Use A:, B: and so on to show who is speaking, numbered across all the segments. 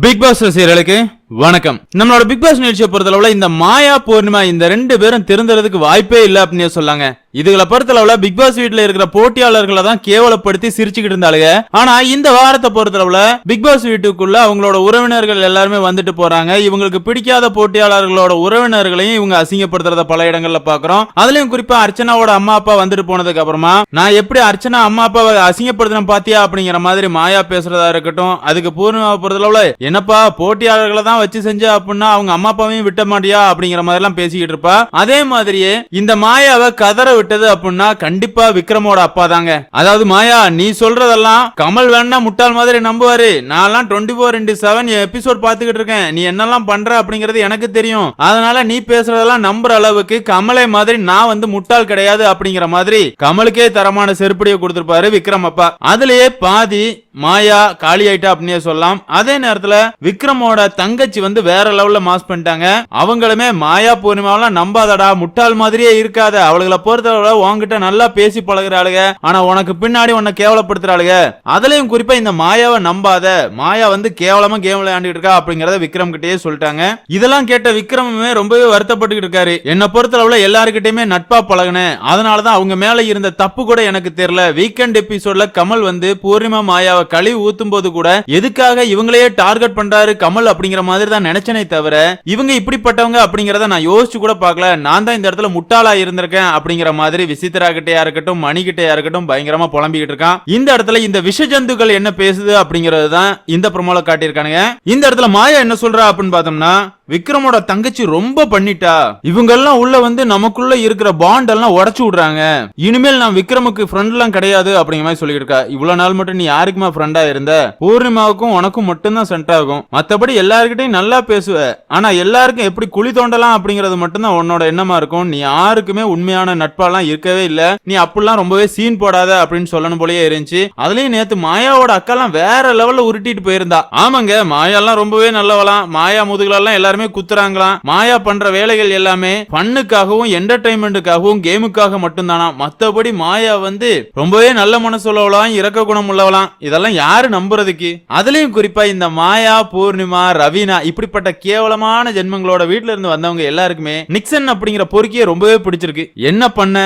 A: Big pass ரசிகர்களுக்கு வணக்கம். நம்மளோட பிக் பாஸ் நிகழ்ச்சியை பொறுத்தளவுல இந்த மாயா பூர்ணிமா இந்த ரெண்டு பேரும் திருந்துறதுக்கு வாய்ப்பே இல்லை அப்படின்னு சொல்லாங்க. இதுகளை பொறுத்தளவுல பிக் பாஸ் வீட்ல இருக்கிற போட்டியாளர்களை தான் கேவலப்படுத்தி சிரிச்சுக்கிட்டு இருந்தாளுங்க. ஆனா இந்த வாரத்தை பொறுத்தளவுல பிக் பாஸ் வீட்டுக்குள்ள அவங்களோட உறவினர்கள் எல்லாருமே வந்துட்டு போறாங்க. இவங்களுக்கு பிடிக்காத போட்டியாளர்களோட உறவினர்களையும் இவங்க அசிங்கப்படுத்துறத பல இடங்கள்ல பாக்குறோம். அதுலயும் குறிப்பா அர்ச்சனாவோட அம்மா அப்பா வந்துட்டு போனதுக்கு அப்புறமா நான் எப்படி அர்ச்சனா அம்மா அப்பாவை அசிங்கப்படுத்தின பாத்தியா அப்படிங்கிற மாதிரி மாயா பேசுறதா இருக்கட்டும் அதுக்கு பூர்ணிமா பொறுத்தளவுல என்னப்பா போட்டியாளர்களை தான் வச்சு செஞ்ச அப்படின்னா அவங்க அம்மா அப்பாவையும் விட்ட மாட்டியா அப்படிங்கிற மாதிரி எல்லாம் பேசிக்கிட்டு இருப்பா. அதே மாதிரியே இந்த மாயாவை கதற விட்டது அப்படின்னா கண்டிப்பா விக்ரமோட அப்பா தாங்க. அதாவது மாயா நீ சொல்றதெல்லாம் கமல் வேணா முட்டாள் மாதிரி நம்புவாரு. நான்லாம் twenty four into seven episode பாத்துக்கிட்டு இருக்கேன். நீ என்னெல்லாம் பண்ற அப்படிங்கறது எனக்கு தெரியும். அதனால நீ பேசுறதெல்லாம் நம்புற அளவுக்கு கமலை மாதிரி நான் வந்து முட்டாள் கிடையாது அப்படிங்கிற மாதிரி கமலுக்கே தரமான செருப்படியை கொடுத்திருப்பாரு விக்ரம் அப்பா. அதுலயே பாதி மாயா காலி ஆயிட்டா அப்படின்னே சொல்லலாம். அதே நேரத்துல விக்ரமோட தங்கச்சி வந்து வேற லெவல்ல மாஸ் பண்ணிட்டாங்க. அவங்களுமே மாயா பூர்ணிமாவெல்லாம் நம்பாதடா முட்டாள் மாதிரியே இருக்காத. அவளுகளை அளவுல உன்கிட்ட நல்லா பேசி பழகுறாளுங்க ஆனா உனக்கு பின்னாடி உன்னை கேவலப்படுத்துறாளுங்க அதுலயும் குறிப்பா இந்த மாயாவை நம்பாத. மாயா வந்து கேவலமா கேம் விளையாண்டுட்டு இருக்கா அப்படிங்கறத விக்ரம் கிட்டயே சொல்லிட்டாங்க. இதெல்லாம் கேட்ட விக்ரமுமே ரொம்பவே வருத்தப்பட்டுக்கிட்டு இருக்காரு. என்னை பொறுத்தளவுல எல்லாருக்கிட்டயுமே நட்பா பழகுனேன். அதனாலதான் அவங்க மேல இருந்த தப்பு கூட எனக்கு தெரியல. வீக்கெண்ட் எபிசோட்ல கமல் வந்து பூர்ணிமா மாயாவை கழுவி ஊத்தும் போது கூட எதுக்காக இவங்களையே டார்கெட் பண்றாரு கமல் அப்படிங்கிற மாதிரி தான் நினைச்சனே தவிர இவங்க இப்படிப்பட்டவங்க அப்படிங்கறத நான் யோசிச்சு கூட பார்க்கல. நான் தான் இந்த இடத்துல முட்டாளா இருந்திருக்கேன் அப்படிங்கிற மாதிரி விசித்ரா கிட்டயா இருக்கட்டும் மணி கிட்டையா இருக்கட்டும் பயங்கரமா புலம்பிக்கிட்டு இருக்கான். இந்த இடத்துல இந்த விஷ ஜந்துக்கள் என்ன பேசுது அப்படிங்கறது தான் இந்த ப்ரோமோல காட்டியிருக்கானுங்க. இந்த இடத்துல மாயா என்ன சொல்றா அப்படின்னு பார்த்தோம்னா விக்ரமோட தங்கச்சி ரொம்ப பண்ணிட்டா. இவங்க எல்லாம் உள்ள வந்து நமக்குள்ள இருக்கிற பாண்ட் எல்லாம் உடைச்சு விடுறாங்க. இனிமேல் நான் விக்ரமுக்கு ஃப்ரெண்ட் எல்லாம் கிடையாது அப்படிங்கிற மாதிரி சொல்லிட்டு இருக்கா. இவ்வளவு நாள் மட்டும் நீ யாருக்குமா ஃப்ரெண்டா இருந்த? பூர்ணிமாவுக்கும் உனக்கும் மட்டும்தான் சென்ட் ஆகும். மத்தபடி எல்லாருக்கிட்டையும் நல்லா பேசுவ. ஆனா எல்லாருக்கும் எப்படி குழி தோண்டலாம் அப்படிங்கறது மட்டும்தான் உன்னோட எண்ணமா இருக்கும். நீ யாருக்குமே உண்மையான நட்பாலாம் இருக்கவே இல்ல. நீ அப்படிலாம் ரொம்பவே சீன் போடாத அப்படின்னு சொல்லணும் போலயே இருந்துச்சு. அதுலயும் நேத்து மாயாவோட அக்காலாம் வேற லெவல்ல உருட்டிட்டு போயிருந்தா. ஆமாங்க மாயாலாம் ரொம்பவே நல்லவலாம் மாயா முதுகுலெல்லாம் எல்லாருமே குத்துறாங்களாம். மாயா பண்ற வேலைகள் எல்லாமே பண்ணுக்காகவும் என்டர்டைன்மெண்ட்டுக்காகவும் கேமுக்காக மட்டும்தானா? மத்தபடி மாயா வந்து ரொம்பவே நல்ல மனசுள்ளவளாம் இறக்க குணம் உள்ளவளாம். இதெல்லாம் யாரு நம்புறதுக்கு? அதுலயும் குறிப்பா இந்த மாயா பூர்ணிமா ரவீனா இப்படிப்பட்ட கேவலமான ஜென்மங்களோட வீட்டுல இருந்து வந்தவங்க எல்லாருக்குமே நிக்சன் அப்படிங்கிற பொறுக்கியை ரொம்பவே பிடிச்சிருக்கு. என்ன பண்ண?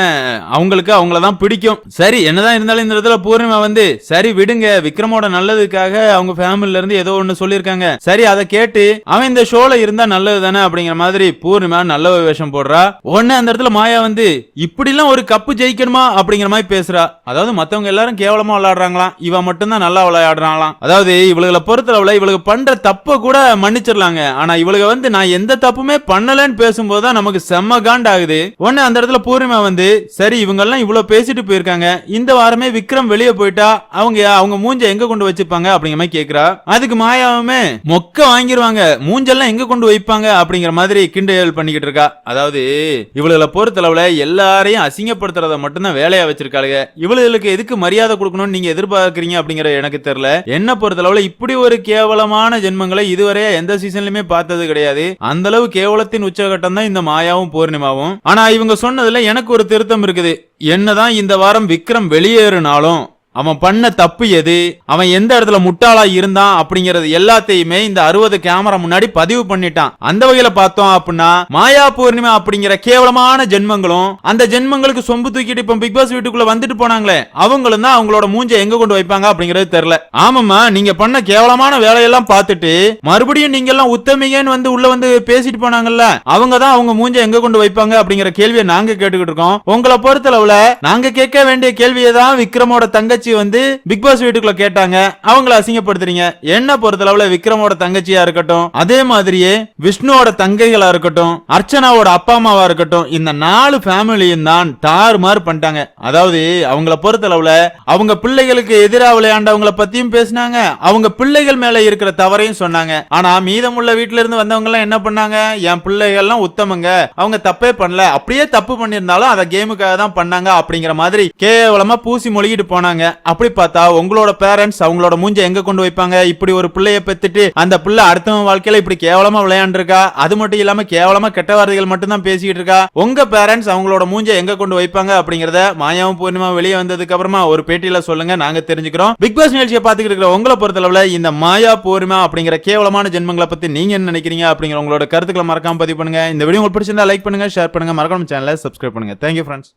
A: அவங்களுக்கு அவங்கள தான் பிடிக்கும். சரி என்னதான் இருந்தாலும் இந்த இடத்துல பூர்ணிமா வந்து சரி விடுங்க. விக்ரமோட நல்லதுக்காக அவங்க ஃபேமிலில இருந்து ஏதோ ஒன்னு சொல்லியிருக்காங்க. சரி அதை கேட்டு அவன் இந்த ஷோல இருந்தா நல்லது தானே அப்படிங்கிற மாதிரி பூர்ணிமா நல்ல வேஷம் போடுறா. உடனே அந்த இடத்துல மாயா வந்து இப்படிலாம் ஒரு கப்பு ஜெயிக்கணுமா? அப்படிங்கிற மாதிரி பேசுறா. அதாவது மத்தவங்க எல்லாரும் கேவலமா விளையாடுறாங்களாம். இவ மட்டும்தான் நல்லா விளையாடுறாங்களாம். அதாவது இவளுகளை பொறுத்தளவுல இவளுக்கு பண்ற தப்ப கூட மன்னிச்சிடலாங்க. ஆனா இவளுக வந்து நான் எந்த தப்புமே பண்ணலன்னு பேசும்போது தான் நமக்கு செம்ம காண்ட் ஆகுது உடனே அந்த இடத்துல பூர்ணிமா வந்து சரி இவங்க எல்லாம் இவ்வளவு பேசிட்டு போயிருக்காங்க. இந்த வாரமே விக்ரம் வெளியே போயிட்டா அவங்க அவங்க மூஞ்ச எங்க கொண்டு வச்சுப்பாங்க? அப்படிங்கிற மாதிரி கேக்குறா. அதுக்கு மாயாவுமே மொக்க வாங்கிருவாங்க. மூஞ்செல்லாம் எங்க கொண்டு வைப்பாங்க அப்படிங்கிற மாதிரி கிண்டல் பண்ணிக்கிட்டு இருக்கா. அதாவது இவளுகளை பொறுத்தளவுல எல்லாரையும் அசிங்கப்படுத்துறத மட்டும்தான் வேலையா வச்சிருக்காளுங்க இவளுகளுக்கு எதுக்கு மரியாதை கொடுக்கணும்னு நீங்க எதிர்பார்க்கறீங்க அப்படிங்கிற எனக்கு தெரியல. என்ன பொறுத்தளவுல இப்படி ஒரு கேவலமான ஜென்மங்களை இதுவரை எந்த சீசன்லயுமே பார்த்தது கிடையாது. அந்த அளவு கேவலத்தின் உச்சகட்டம் தான் இந்த மாயாவும் பூர்ணிமாவும். ஆனா இவங்க சொன்னதுல எனக்கு ஒரு திருத்தம் இருக்குது. என்னதான் இந்த வாரம் விக்ரம் வெளியேறினாலும் அவன் பண்ண தப்பு எது? அவன் எந்த இடத்துல முட்டாளா இருந்தான் அப்படிங்கறது எல்லாத்தையுமே இந்த அறுபது கேமரா முன்னாடி பதிவு பண்ணிட்டான். அந்த வகையில பார்த்தோம் அப்படின்னா மாயா பூர்ணிமா அப்படிங்கிற கேவலமான ஜென்மங்களும் அந்த ஜென்மங்களுக்கு சொம்பு தூக்கிட்டு இப்ப பிக் பாஸ் வீட்டுக்குள்ள வந்துட்டு போனாங்களே அவங்களும் தான் அவங்களோட மூஞ்ச எங்க கொண்டு வைப்பாங்க அப்படிங்கறது தெரியல. ஆமாமா நீங்க பண்ண கேவலமான வேலையெல்லாம் பார்த்துட்டு மறுபடியும் நீங்க எல்லாம் உத்தமிகன்னு வந்து உள்ள வந்து பேசிட்டு போனாங்கல்ல அவங்க தான் அவங்க மூஞ்ச எங்க கொண்டு வைப்பாங்க அப்படிங்கிற கேள்வியை நாங்க கேட்டுக்கிட்டு இருக்கோம். உங்களை பொறுத்தளவுல நாங்க கேட்க வேண்டிய கேள்வியை தான் விக்ரமோட தங்கச்சி வந்து பிக் பாஸ் வீட்டுக்குள்ள கேட்டாங்க. அவங்கள அசிங்கப்படுத்துறீங்க. என்ன பொறுத்தளவுல விக்ரமோட தங்கச்சியா இருக்கட்டும் அதே மாதிரியே விஷ்ணுவோட தங்கைகளா இருக்கட்டும் அர்ச்சனாவோட அப்பா அம்மாவா இருக்கட்டும் இந்த நாலு ஃபேமிலியும் தான் தாறுமாறு பண்ணிட்டாங்க. அதாவது அவங்கள பொறுத்தளவுல அவங்க பிள்ளைகளுக்கு எதிராக விளையாண்டவங்கள பத்தியும் பேசினாங்க. அவங்க பிள்ளைகள் மேல இருக்கிற தவறையும் சொன்னாங்க. ஆனா மீதமுள்ள வீட்டுல இருந்து வந்தவங்க எல்லாம் என்ன பண்ணாங்க? என் பிள்ளைகள்லாம் உத்தமங்க. அவங்க தப்பே பண்ணல. அப்படியே தப்பு பண்ணிருந்தாலும் அதை கேமுக்காக தான் பண்ணாங்க அப்படிங்கிற மாதிரி கேவலமா பூசி மொழிகிட்டு போனாங்க. அப்படி பார்த்தா உங்களோட பேரண்ட்ஸ் அவங்களோட மூஞ்ச எங்க கொண்டு வைப்பாங்க? இப்படி ஒரு பிள்ளைய பெத்துட்டு அந்த பிள்ளை அடுத்தவன் வாழ்க்கையில இப்படி கேவலமா விளையாண்டுருக்கா? அது மட்டும் இல்லாம கேவலமா கெட்ட வார்த்தைகள் மட்டும் தான் பேசிக்கிட்டு இருக்கா? உங்க பேரண்ட்ஸ் அவங்களோட மூஞ்ச எங்க கொண்டு வைப்பாங்க அப்படிங்கறத மாயாவும் பூர்ணிமா வெளியே வந்ததுக்கு அப்புறமா ஒரு பேட்டியில சொல்லுங்க நாங்க தெரிஞ்சுக்கிறோம். பிக் பாஸ் நிகழ்ச்சியை பாத்துக்கிட்டு இருக்கிற உங்களை பொறுத்தளவுல இந்த மாயா பூர்ணிமா அப்படிங்கிற கேவலமான ஜென்மங்களை பத்தி நீங்க என்ன நினைக்கிறீங்க அப்படிங்கிற உங்களோட கருத்துக்களை மறக்காம பதிவு பண்ணுங்க. இந்த வீடியோ உங்களுக்கு பிடிச்சிருந்தா லைக் பண்ணுங்க ஷேர் பண்ணுங்க. மறக்காம சேனலை சப்ஸ்கிரைப் பண்ணுங்க. Thank you friends